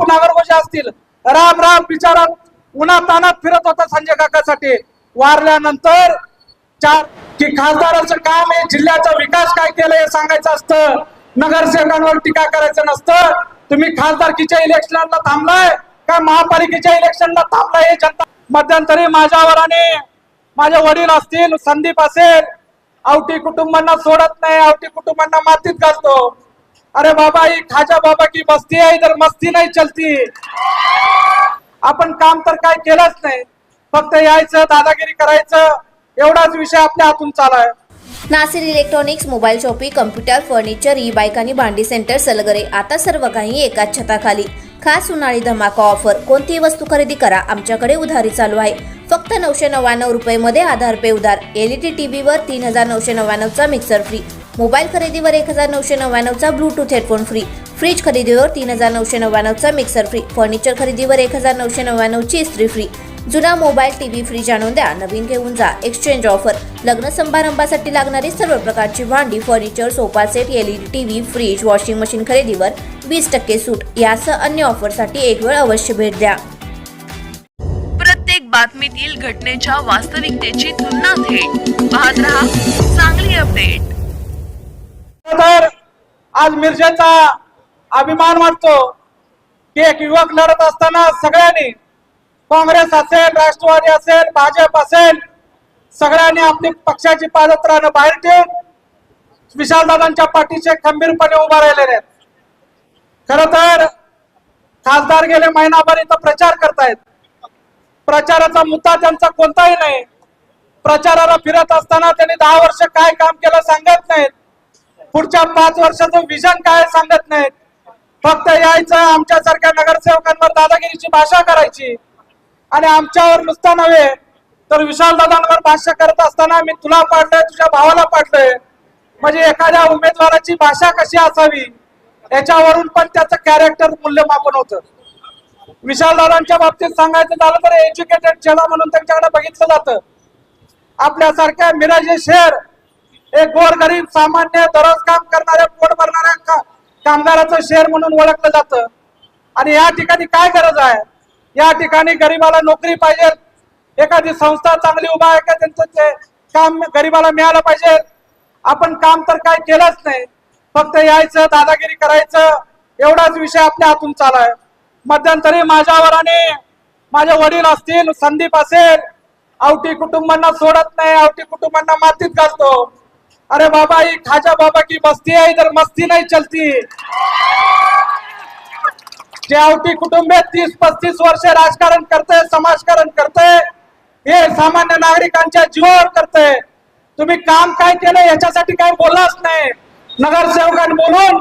नागरगोजे असतील. राम राम बिचारा. उन्हा तानात फिरत होता संजय काकासाठी. वारल्यानंतर चार की खासदाराचं काम आहे जिल्ह्याचा विकास काय केलं हे सांगायचं असतं. नगरसेवकांवर टीका करायचं नसतं. तुम्ही खासदारकीच्या इलेक्शनला थांबलाय? काय महापालिकेच्या इलेक्शनला थांबलाय हे जनता मध्यंतरी माझ्यावर आणि माझे वडील असतील संदीप असेल. आवटी कुटुंबांना सोडत नाही आवटी कुटुंबांना मातीत घालतो. अरे बाबा ही खाजा बाबा की मस्ती आहे इधर मस्ती नाही चलती. आपण काम तर काय केलंच नाही. फक्त यायचं दादागिरी करायचं एवढाच विषय आपल्या हातून चालाय. Nasir electronics mobile shoppe computer furniture e bike आणि भांडी सेंटर सलगरे. आता सर्व काही एकाच छताखाली. खास उन्हाळी धमाका ऑफर. कोणतीही वस्तू खरेदी करा. आमच्याकडे उधारी चालू आहे. फक्त नऊशे नव्याण्णव रुपयेमध्ये आधार पे उधार. एलईडी टीव्ही वर टीव्हीवर तीन हजार नऊशे नव्याण्णवचा मिक्सर फ्री. मोबाईल खरेदीवर एक हजार नऊशे नव्याण्णवचा ब्लूटूथ हेडफोन फ्री फ्रीज खरेदीवर तीन हजार नऊशे नव्याण्णवचा मिक्सर फ्री फर्निचर खरेदीवर एक हजार नऊशे नव्याण्णवची इस्त्री फ्री जुना मोबाईल टीव्ही फ्रीज आणून द्या नवीन घेऊन जा एक्सचेंज ऑफर लग्न समारंभासाठी लागणारी सर्व प्रकारची भांडी furniture sofa set LED TV fridge washing machine खरेदीवर वीस टक्के सूट. यासह अन्य ऑफरसाठी एक वेळ अवश्य भेट द्या. प्रत्येक बातमीतील घटनेच्या वास्तविकतेची तुलना थेट पाहत रहा चांगली अपडेट तर आज मिरजेचा अभिमान वाटतो की एक युवक लढत असताना सगळ्यांनी काँग्रेस असेल राष्ट्रवादी असेल भाजप असेल सगळ्यांनी आपली पक्षाची पादत्रानं बाहेर ठेवून विशालदादांच्या पाठीचे खंबीरपणे उभा राहिलेले आहेत. खर तर खासदार गेले महिनाभर इथं प्रचार करतायत. प्रचाराचा मुद्दा त्यांचा कोणताही नाही. प्रचाराला फिरत असताना त्यांनी दहा वर्ष काय काम केलं सांगत नाहीत. पुढच्या पाच वर्षाचं विजन काय सांगत नाहीत. फक्त यायचं आमच्यासारख्या नगरसेवकांवर दादागिरीची भाषा करायची. आणि आमच्यावर नुसता नव्हे तर विशाल दादांवर भाष्य करत असताना मी तुला पाडलंय तुझ्या भावाला पाडलंय. म्हणजे एखाद्या उमेदवाराची भाषा कशी असावी? याच्यावरून पण त्याचं कॅरेक्टर मूल्यमापन होतं. विशाल दादांच्या बाबतीत सांगायचं झालं तर एज्युकेटेड चेला म्हणून त्यांच्याकडे बघितलं जातं. आपल्यासारख्या मिराजे शेर एक गोरगरीब सामान्य दररोज काम करणाऱ्या पोट भरणाऱ्या का- कामगाराचं शहर म्हणून ओळखलं जातं. आणि या ठिकाणी काय गरज आहे? या ठिकाणी गरीबाला नोकरी पाहिजे. एखादी संस्था चांगली उभा आहे का? त्यांचं काम गरीबाला मिळालं पाहिजे. आपण काम तर काय केलंच नाही. फक्त यायचं दादागिरी करायचं. एवढाच विषय आपल्या हातून चालाय. मध्यंतरी माझ्यावर आणि माझे वडील असतील संदीप असेल आवटी कुटुंबांना सोडत नाही आवटी कुटुंबांना मातीत घालतो. अरे बाबा ही खाजा बाबा की मस्ती आहे इधर मस्ती नाही चलती. जे कुटुंबे तीस पस्तीस वर्ष राजकारण करते समाजकारण करते. हे सामान्य नागरिकांच्या जीवावर करते. तुम्ही काम काय केलं याच्यासाठी काही बोललाच नाही. नगरसेवकांनी बोलून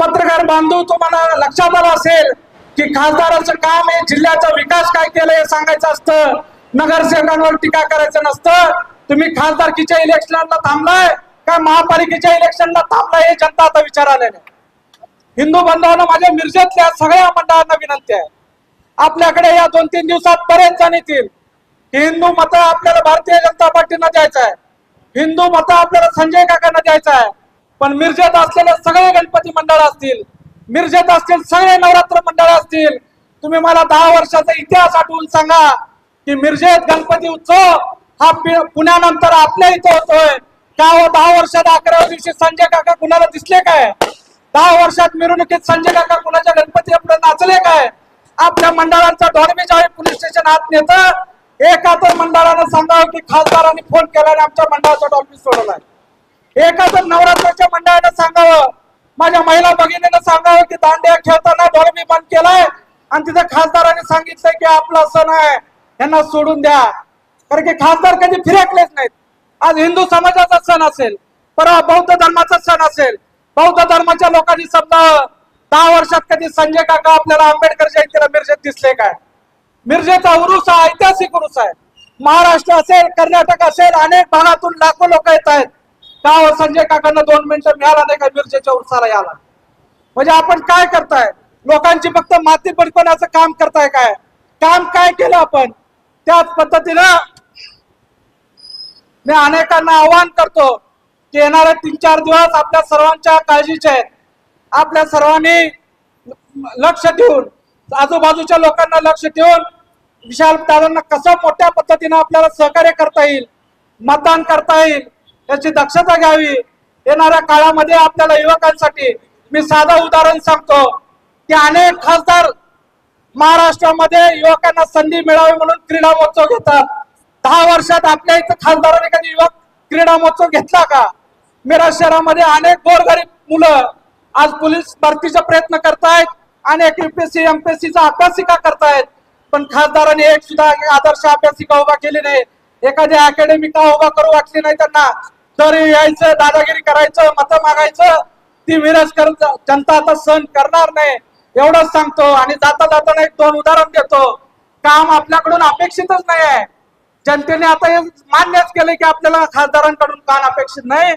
पत्रकार बांधव तुम्हाला लक्षात आलं असेल की खासदाराचं काम आहे जिल्ह्याचा विकास काय केलं हे सांगायचं असतं. नगरसेवकांवर टीका करायचं नसतं. तुम्ही खासदारकीच्या इलेक्शनला थांबलाय काय महापालिकेच्या इलेक्शनला थांबलाय हे जनता आता विचारायला नाही हिंदू बांधवांना माझ्या मिरजेतल्या सगळ्या मंडळांना विनंती आहे. आपल्याकडे या दोन तीन दिवसात बरेच जण येतील. हिंदू मत आपल्याला भारतीय जनता पार्टीनं द्यायचं आहे. हिंदू मत आपल्याला संजय काकांना द्यायचं आहे. पण मिरजेत असलेले सगळे गणपती मंडळ असतील मिरजेत असतील सगळे नवरात्र मंडळ असतील तुम्ही मला दहा वर्षाचा इतिहास आठवून सांगा की मिरजेत गणपती उत्सव हा पुण्यानंतर आपल्या इथं होतोय. का हो दहा वर्षात अकराव्या दिवशी संजय काका कुणाला दिसले काय? दहा वर्षात मिरवणुकीत संजय काका कुणाच्या गणपती आपलं नाचले काय? आपल्या मंडळांचा डॉर्मी ज्यावेळी पोलीस स्टेशन आत नेतं. एका तर मंडळानं सांगावं की खासदारांनी फोन केल्याने आमच्या मंडळाचा डॉल्बी सोडवलाय. एका तर नवरात्राच्या मंडळानं सांगावं माझ्या महिला भगिनीनं सांगावं की दांड्या खेळताना डॉल्बी बंद केलाय. आणि तिथे खासदारांनी सांगितलंय की आपला सण आहे यांना सोडून द्या. कारण की खासदार कधी फिरकलेच नाहीत. आज हिंदू समाजाचा सण असेल परवा बौद्ध धर्माचा सण असेल बौद्ध धर्माच्या लोकांनी समजा दहा वर्षात कधी संजय काका आपल्याला आंबेडकर जयंतीला मिरजेत दिसले काय? मिरजेचा उरुस हा ऐतिहासिक उरुस आहे. महाराष्ट्र असेल कर्नाटक असेल अनेक भागातून लाखो लोक येत आहेत. का संजय काकांना दोन मिनिटं मिळाला नाही का मिरजेच्या उरुसाला याला म्हणजे आपण काय करताय? लोकांची फक्त माती पडकवण्याचं काम करताय काय? काम काय केलं आपण? त्याच पद्धतीनं मी अनेकांना आवाहन करतो की येणारे तीन चार दिवस आपल्या सर्वांच्या काळजीचे आहेत. आपल्या सर्वांनी लक्ष ठेवून आजूबाजूच्या लोकांना लक्ष ठेवून विशाल दादांना कसं मोठ्या पद्धतीनं आपल्याला सहकार्य करता येईल मतदान करता येईल याची दक्षता घ्यावी येणाऱ्या काळामध्ये आपल्याला युवकांसाठी मी साधं उदाहरण सांगतो की अनेक खासदार महाराष्ट्रामध्ये युवकांना संधी मिळावी म्हणून क्रीडा महोत्सव घेतात. दहा वर्षात आपल्या इथं खासदाराने कधी युवक क्रीडा महोत्सव घेतला का? मिरज शहरामध्ये अनेक गोरगरीब मुलं आज पोलीस भरतीचा प्रयत्न करतायत अनेक युपीएससी एमपीएससीचा अभ्यासिका करतायत. पण खासदारांनी एक सुद्धा आदर्श अभ्यासिका उभा केली नाही. एखादी अकॅडमिका उभा करू वाटली नाही त्यांना. तरी यायचं दादागिरी करायचं मतं मागायचं ती विरजकर जनता आता सहन करणार नाही. एवढंच सांगतो आणि जाता जाताना एक दोन उदाहरण देतो. काम आपल्याकडून अपेक्षितच नाही आहे जनतेने आता हे मान्यच केले की आपल्याला खासदारांकडून कान अपेक्षित नाही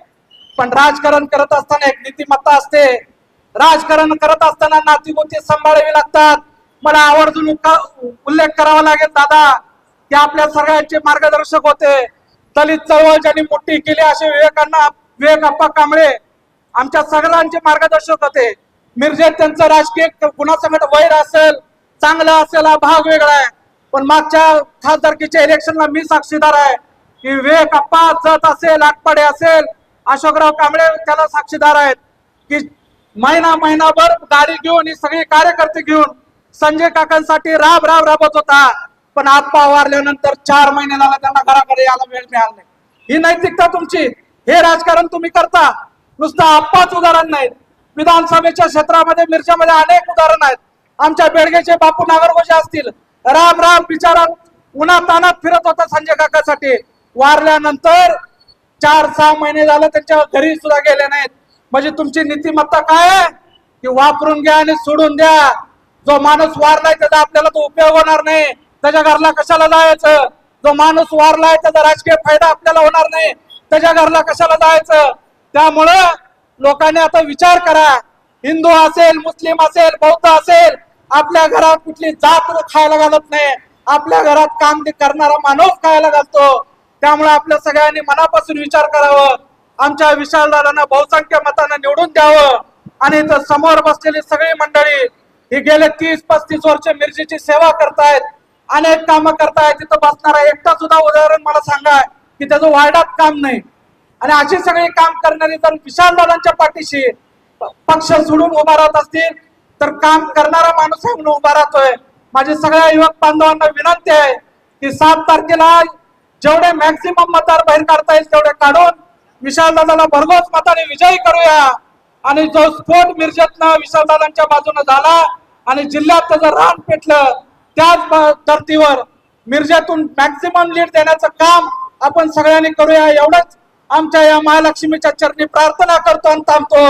पण राजकारण करत असताना एक नीतिमत्ता असते. राजकारण करत असताना नातीगोती सांभाळावी लागतात. मला आवर्जून उल्लेख करावा लागेल दादा ते आपल्या सगळ्यांचे मार्गदर्शक होते. दलित चळवळ ज्यांनी मोठी केली असे विवेकांना विवेक अप्पा कांबळे आमच्या सगळ्यांचे मार्गदर्शक होते. मिरजेत त्यांचं राजकीय कुणासंगत वैर असेल चांगलं असेल हा भाग वेगळा आहे. पण मागच्या खासदारकीच्या इलेक्शनला मी साक्षीदार आहे. की विवेक अप्पा जत असेल आटपाडे असेल अशोकराव कांबळे त्याला साक्षीदार आहेत. की महिना महिनाभर गाडी घेऊन ही सगळी कार्यकर्ते घेऊन संजय काकांसाठी राब राब राबत होता. पण आप्पा वारल्यानंतर चार महिने झाला त्यांना घराकडे यायला वेळ मिळाला नाही. ही नैतिकता तुमची हे राजकारण तुम्ही करता. नुसतं आप्पाच उदाहरण नाही विधानसभेच्या क्षेत्रामध्ये मिरच्यामध्ये अनेक उदाहरण आहेत. आमच्या बेडगेचे बापू नागरगोजे असतील. राम राम बिचारा. उन्हा तानात फिरत होता संजय काकासाठी. वारल्यानंतर चार सहा महिने झालं त्यांच्या घरी सुद्धा गेले नाहीत. म्हणजे तुमची नीतिमत्ता काय आहे? की वापरून घ्या आणि सोडून द्या. जो माणूस वारलाय त्याचा आपल्याला तो उपयोग होणार नाही. त्याच्या घरला कशाला जायचं? जो माणूस वारलाय त्याचा राजकीय फायदा आपल्याला होणार नाही. त्याच्या घरला कशाला जायचं? त्यामुळं लोकांनी आता विचार करा. हिंदू असेल मुस्लिम असेल बौद्ध असेल आपल्या घरात कुठली जात खायला घालत नाही. आपल्या घरात काम करणारा माणूस खायला घालतो. त्यामुळे आपल्या सगळ्यांनी मनापासून विचार करावं. आमच्या विशालदारांना बहुसंख्य मतानं निवडून द्यावं. आणि इथं समोर बसलेली सगळी मंडळी ही गेले तीस पस्तीस वर्ष मिरचीची सेवा करतायत. अनेक कामं करतायत. तिथं बसणारा एकटा सुद्धा उदाहरण मला सांगा की त्याचं वार्डात काम नाही. आणि अशी सगळी काम करणारी जर विशालदादांच्या पाठीशी पक्ष सोडून उभा राहत असतील तर काम करणारा माणूस आहे म्हणून उभा राहतोय. माझी सगळ्या युवक बांधवांना विनंती आहे की सात तारखेला जेवढे मॅक्सिमम मतदार बाहेर काढता येईल तेवढे काढून विशालदादाला भरघोस मताने विजयी करूया. आणि जो स्फोट मिरजेतनं विशालदादांच्या बाजूने झाला आणि जिल्ह्यात त्याचं रान पेटलं त्याच धर्तीवर मिरजेतून मॅक्सिमम लीड देण्याचं काम आपण सगळ्यांनी करूया. एवढंच आमच्या या महालक्ष्मीच्या चरणी प्रार्थना करतो आणि थांबतो.